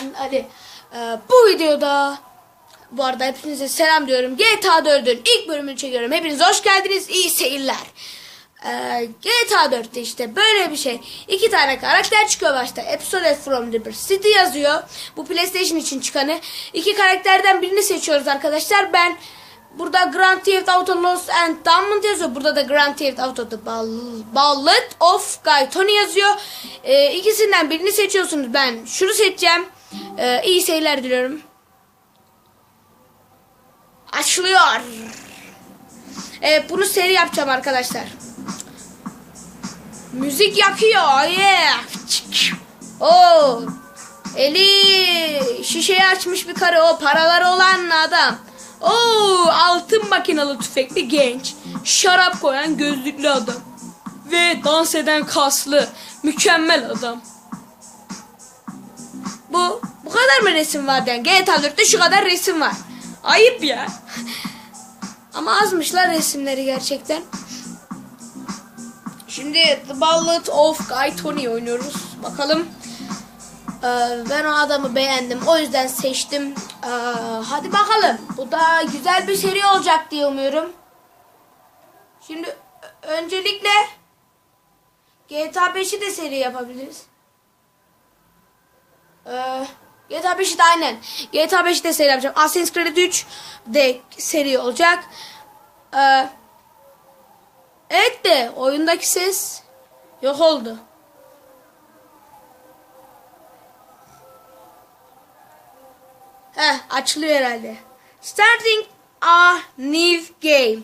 ben Ali. Ee, bu videoda bu arada hepinize selam diyorum. GTA 4'ün ilk bölümünü çekiyorum. Hepiniz hoş geldiniz. İyi seyirler. Ee, GTA 4'te işte böyle bir şey. İki tane karakter çıkıyor başta. Episode from Liberty City yazıyor. Bu PlayStation için çıkanı. İki karakterden birini seçiyoruz arkadaşlar. Ben burada Grand Theft Auto Lost and Diamond yazıyor. Burada da Grand Theft Auto The Ball- Ballad of Guy Tony yazıyor. Ee, ikisinden birini seçiyorsunuz. Ben şunu seçeceğim. Ee, iyi seyirler diliyorum. Açılıyor. Evet bunu seri yapacağım arkadaşlar. Müzik yakıyor. Yeah. Oo. Eli şişeyi açmış bir karı. O paraları olan adam. Oo altın makinalı tüfekli genç. Şarap koyan gözlüklü adam. Ve dans eden kaslı. Mükemmel adam. Bu bu kadar mı resim var yani? GTA 4'te şu kadar resim var. Ayıp ya. Ama azmışlar resimleri gerçekten. Şimdi The Ballad of Guy Tony oynuyoruz. Bakalım. Ee, ben o adamı beğendim. O yüzden seçtim. Ee, hadi bakalım. Bu da güzel bir seri olacak diye umuyorum. Şimdi öncelikle GTA 5'i de seri yapabiliriz. Ee, GTA 5'i de aynen. GTA 5'i de seri yapacağım. Assassin's Creed 3 de seri olacak. Ee, evet de oyundaki ses yok oldu. Heh açılıyor herhalde. Starting a new game.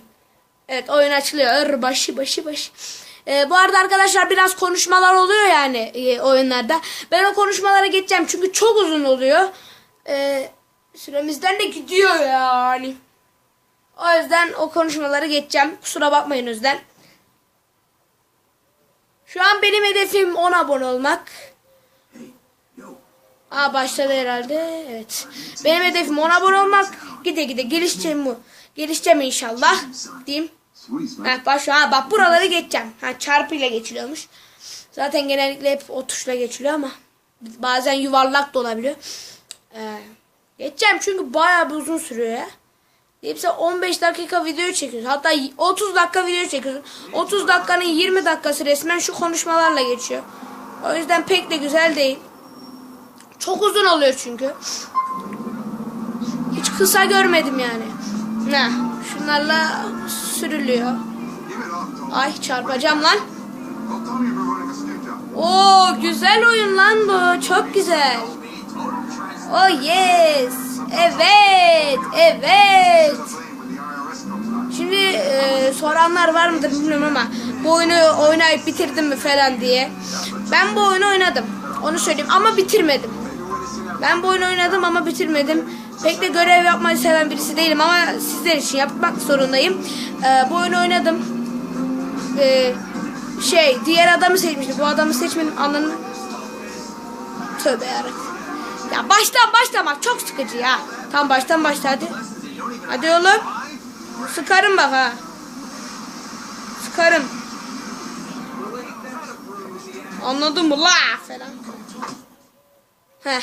Evet oyun açılıyor. Başı başı başı. Ee, bu arada arkadaşlar biraz konuşmalar oluyor yani e, oyunlarda. Ben o konuşmalara geçeceğim çünkü çok uzun oluyor. Ee, süremizden de gidiyor yani. O yüzden o konuşmaları geçeceğim. Kusura bakmayın yüzden. Şu an benim hedefim 10 abone olmak. Aa başladı herhalde. Evet. Benim hedefim 10 abone olmak. Gide gide gelişeceğim bu. Gelişeceğim inşallah. Diyeyim. Ha, başla. Ha, bak buraları geçeceğim. Ha, çarpıyla geçiliyormuş. Zaten genellikle hep o tuşla geçiliyor ama bazen yuvarlak da olabiliyor. Ee, geçeceğim çünkü bayağı bir uzun sürüyor ya. Hepsi 15 dakika video çekiyoruz. Hatta 30 dakika video çekiyoruz. 30 dakikanın 20 dakikası resmen şu konuşmalarla geçiyor. O yüzden pek de güzel değil. Çok uzun oluyor çünkü. Hiç kısa görmedim yani. Ne? Şunlarla sürülüyor. Ay çarpacağım lan. Oo güzel oyun lan bu. Çok güzel. Oh yes. Evet. Evet. Şimdi e, soranlar var mıdır bilmiyorum ama bu oyunu oynayıp bitirdim mi falan diye. Ben bu oyunu oynadım. Onu söyleyeyim ama bitirmedim. Ben bu oyunu oynadım ama bitirmedim. Pek de görev yapmayı seven birisi değilim ama sizler için yapmak zorundayım. Ee, bu oyunu oynadım. Ee, şey diğer adamı seçmiştim. Bu adamı seçmedim anladın Tövbe yarabbim. Ya baştan başlamak çok sıkıcı ya. Tam baştan başla hadi. Hadi oğlum. Sıkarım bak ha. Sıkarım. Anladın mı la falan. Heh.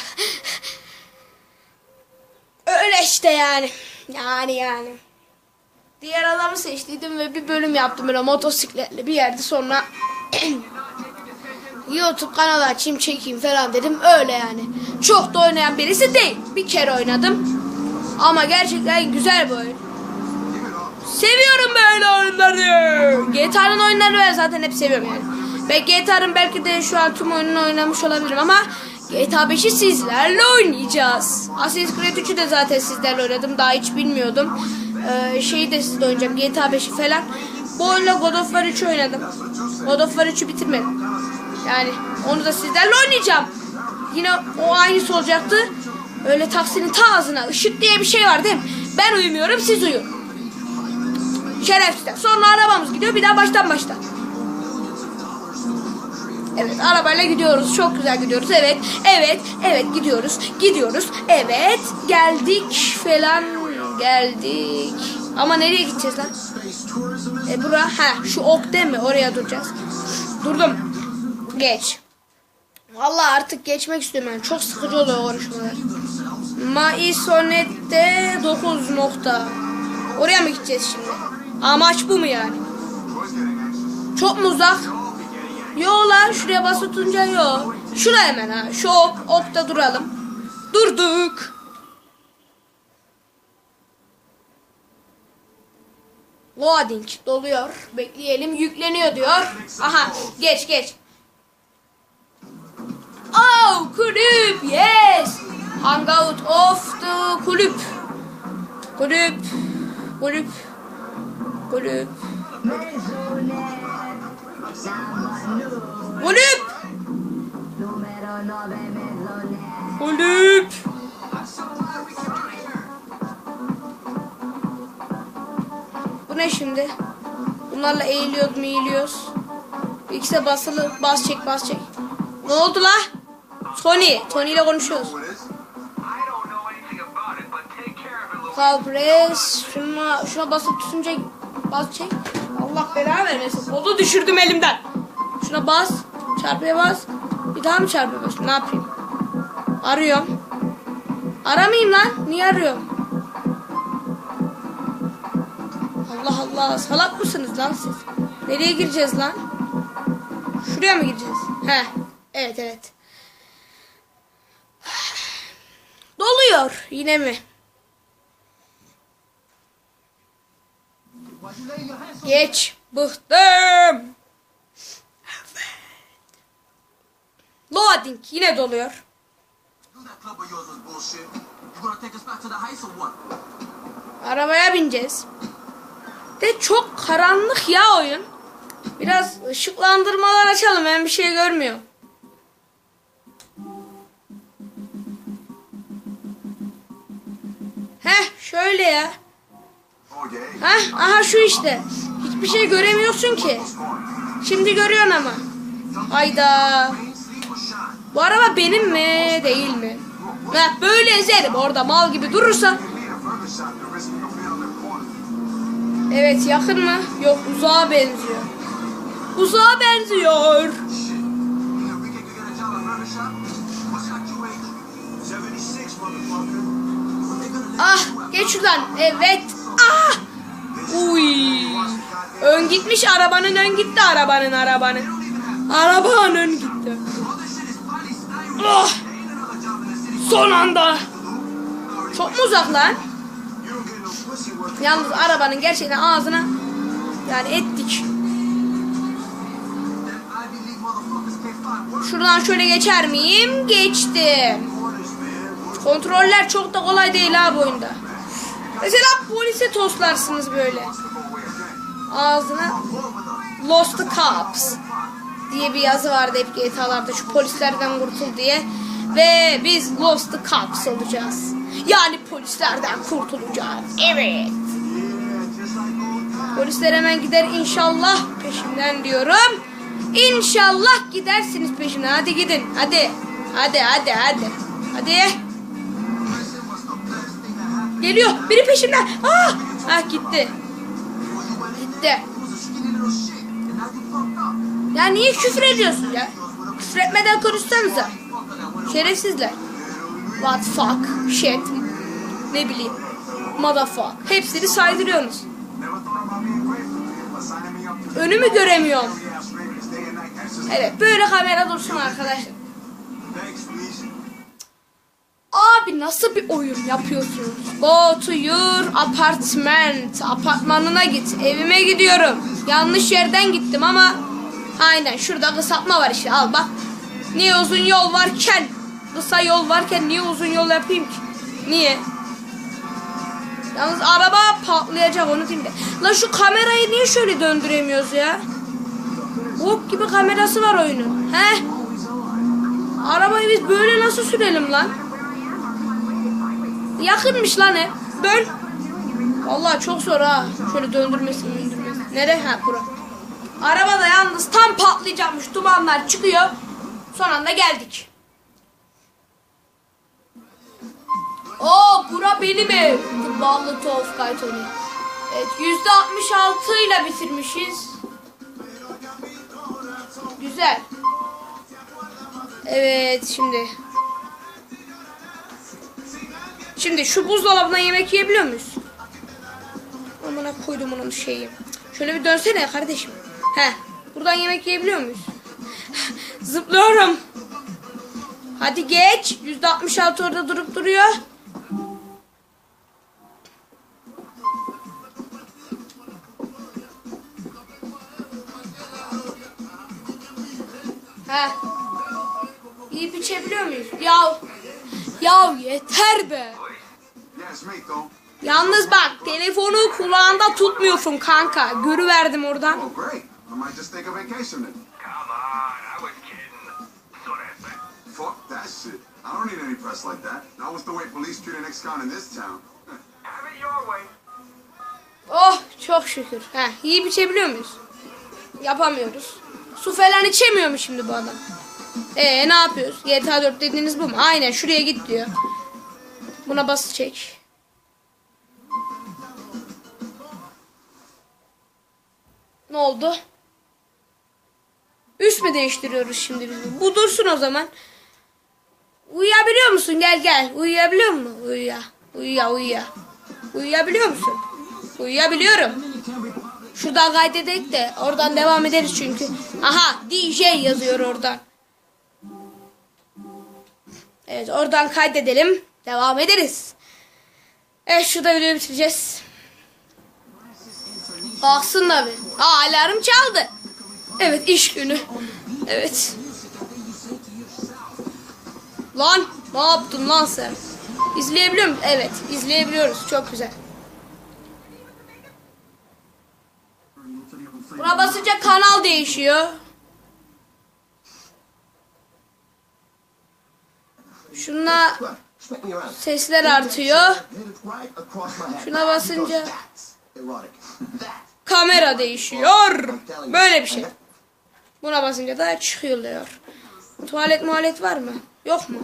Öyle işte yani. Yani yani. Diğer adamı seçtiydim ve bir bölüm yaptım böyle motosikletle bir yerde sonra YouTube kanalı açayım çekeyim falan dedim öyle yani. Çok da oynayan birisi değil. Bir kere oynadım. Ama gerçekten güzel bir oyun. Seviyorum böyle oyunları. GTA'nın oyunlarını ben zaten hep seviyorum yani. Ve GTA'nın belki de şu an tüm oyununu oynamış olabilirim ama GTA 5'i sizlerle oynayacağız. Assassin's Creed 3'ü de zaten sizlerle oynadım. Daha hiç bilmiyordum. Ee, şeyi de sizle oynayacağım. GTA 5'i falan. Bu oyunla God of War 3'ü oynadım. God of War 3'ü bitirmedim. Yani onu da sizlerle oynayacağım. Yine o aynısı olacaktı. Öyle taksinin ta ağzına ışık diye bir şey var değil mi? Ben uyumuyorum siz uyun. Şerefsizler. Sonra arabamız gidiyor bir daha baştan başla. Evet arabayla gidiyoruz. Çok güzel gidiyoruz. Evet. Evet. Evet gidiyoruz. Gidiyoruz. Evet. Geldik falan. Geldik. Ama nereye gideceğiz lan? E bura ha şu ok değil mi? Oraya duracağız. Durdum. Geç. Vallahi artık geçmek istiyorum ben. Çok sıkıcı oluyor konuşmalar. Maisonet'te 9 nokta. Oraya mı gideceğiz şimdi? Amaç bu mu yani? Çok mu uzak? Yo lan şuraya bas tutunca yo. Şuraya hemen ha. Şu ok, okta duralım. Durduk. Loading doluyor. Bekleyelim. Yükleniyor diyor. Aha geç geç. Oh kulüp yes. Hangout of the kulüp. Kulüp. Kulüp. Kulüp. Kulüp. Numero 9 mezzone. Kulüp. Bu ne şimdi? Bunlarla eğiliyoruz mu eğiliyoruz. İkisi basılı. Bas çek bas çek. Ne oldu la? Tony. Tony ile konuşuyoruz. I don't know anything about it, but take care of it, Louis. Kal press. Şuna, şuna basıp tutunca bas çek. Allah belanı vermesin. Kolu düşürdüm elimden. Şuna bas. Çarpıya bas. Bir daha mı çarpıya bas? Ne yapayım? Arıyorum. Aramayayım lan. Niye arıyorum? Allah Allah. Salak mısınız lan siz? Nereye gireceğiz lan? Şuraya mı gireceğiz? He. Evet evet. Doluyor. Yine mi? Geç. Bıktım. Loading yine doluyor. Arabaya bineceğiz. De çok karanlık ya oyun. Biraz ışıklandırmalar açalım. Ben bir şey görmüyorum. Heh şöyle ya. Heh aha şu işte. Hiçbir şey göremiyorsun ki. Şimdi görüyorsun ama. Shine? Bu araba benim mi değil mi? Heh, böyle ezerim orada mal gibi durursa. Evet yakın mı? Yok uzağa benziyor. Uzağa benziyor. You think Enrique could get a job at Murder Shop? What's your actual age? 76, motherfucker. They're gonna let Ah geç şuradan. Evet. Ah. Uy. Ön gitmiş arabanın ön gitti arabanın arabanın. Arabanın ön gitti. city. Son anda. Çok mu uzak lan? Yalnız arabanın gerçekten ağzına yani ettik. Şuradan şöyle geçer miyim? Geçtim. Kontroller çok da kolay değil ha bu oyunda. Mesela polise toslarsınız böyle. Ağzına Lost the Cops diye bir yazı vardı hep GTA'larda şu polislerden kurtul diye. Ve biz Lost the Cops olacağız. Yani polislerden kurtulacağız. Evet. Polisler hemen gider inşallah peşimden diyorum. İnşallah gidersiniz peşimden. Hadi gidin. Hadi. Hadi hadi hadi. Hadi. Geliyor. Biri peşimden. Ah! Ah gitti. Gitti. Ya niye küfür ediyorsun ya? Küfür etmeden konuşsanıza. Şerefsizler. What fuck, shit, ne bileyim, motherfuck. Hepsini saydırıyorsunuz. Önümü göremiyorum. Evet böyle kamera dursun arkadaşlar. Abi nasıl bir oyun yapıyorsunuz? Go to your apartment. Apartmanına git. Evime gidiyorum. Yanlış yerden gittim ama aynen şurada kısaltma var işte al bak. Niye uzun yol varken kısa yol varken niye uzun yol yapayım ki? Niye? Yalnız araba patlayacak onu diyeyim. Lan şu kamerayı niye şöyle döndüremiyoruz ya? Bok gibi kamerası var oyunun. He? Arabayı biz böyle nasıl sürelim lan? Yakınmış lan hep. Dön. Vallahi çok zor ha. Şöyle döndürmesi döndürmesi. Nere? Ha bura. Araba da yalnız tam patlayacakmış. Dumanlar çıkıyor. Son anda geldik. Oo bura benim ev. The Ballad of Kaytoni. Evet yüzde 66 ile bitirmişiz. Güzel. Evet şimdi. Şimdi şu buzdolabına yemek yiyebiliyor muyuz? Amına koydum onun şeyi. Şöyle bir dönsene kardeşim. He. Buradan yemek yiyebiliyor muyuz? Zıplıyorum. Hadi geç. %66 orada durup duruyor. He. Yiyip içebiliyor muyuz? Ya. Ya yeter be. Yalnız bak telefonu kulağında tutmuyorsun kanka. Görüverdim oradan. Oh. Oh çok şükür. Heh, yiyip içebiliyor muyuz? Yapamıyoruz. Su falan içemiyor mu şimdi bu adam? Ee ne yapıyoruz? GTA 4 dediğiniz bu mu? Aynen şuraya git diyor. Buna bas çek. Ne oldu? Üst mü değiştiriyoruz şimdi biz? Bu dursun o zaman. Uyuyabiliyor musun? Gel gel. Uyuyabiliyor musun? Uyuya. Uyuya uyuya. Uyuyabiliyor musun? Uyuyabiliyorum. Şuradan kaydedek de oradan devam ederiz çünkü. Aha DJ yazıyor oradan. Evet oradan kaydedelim. Devam ederiz. Evet şurada videoyu bitireceğiz. Kalksın da bir. Aa alarm çaldı. Evet iş günü. Evet. Lan ne yaptın lan sen? İzleyebiliyor musun? Evet izleyebiliyoruz. Çok güzel. Buna basınca kanal değişiyor. Şuna sesler artıyor. Şuna basınca kamera değişiyor. Böyle bir şey. Buna basınca da çıkıyor. Tuvalet muhalet var mı? Yok mu?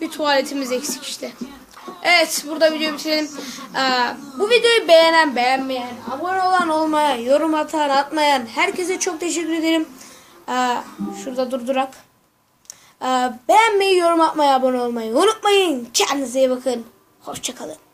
Bir tuvaletimiz eksik işte. Evet burada videoyu bitirelim. Ee, bu videoyu beğenen beğenmeyen, abone olan olmayan, yorum atan atmayan herkese çok teşekkür ederim. Ee, şurada durdurak. Ee, beğenmeyi, yorum atmayı, abone olmayı unutmayın. Kendinize iyi bakın. Hoşçakalın.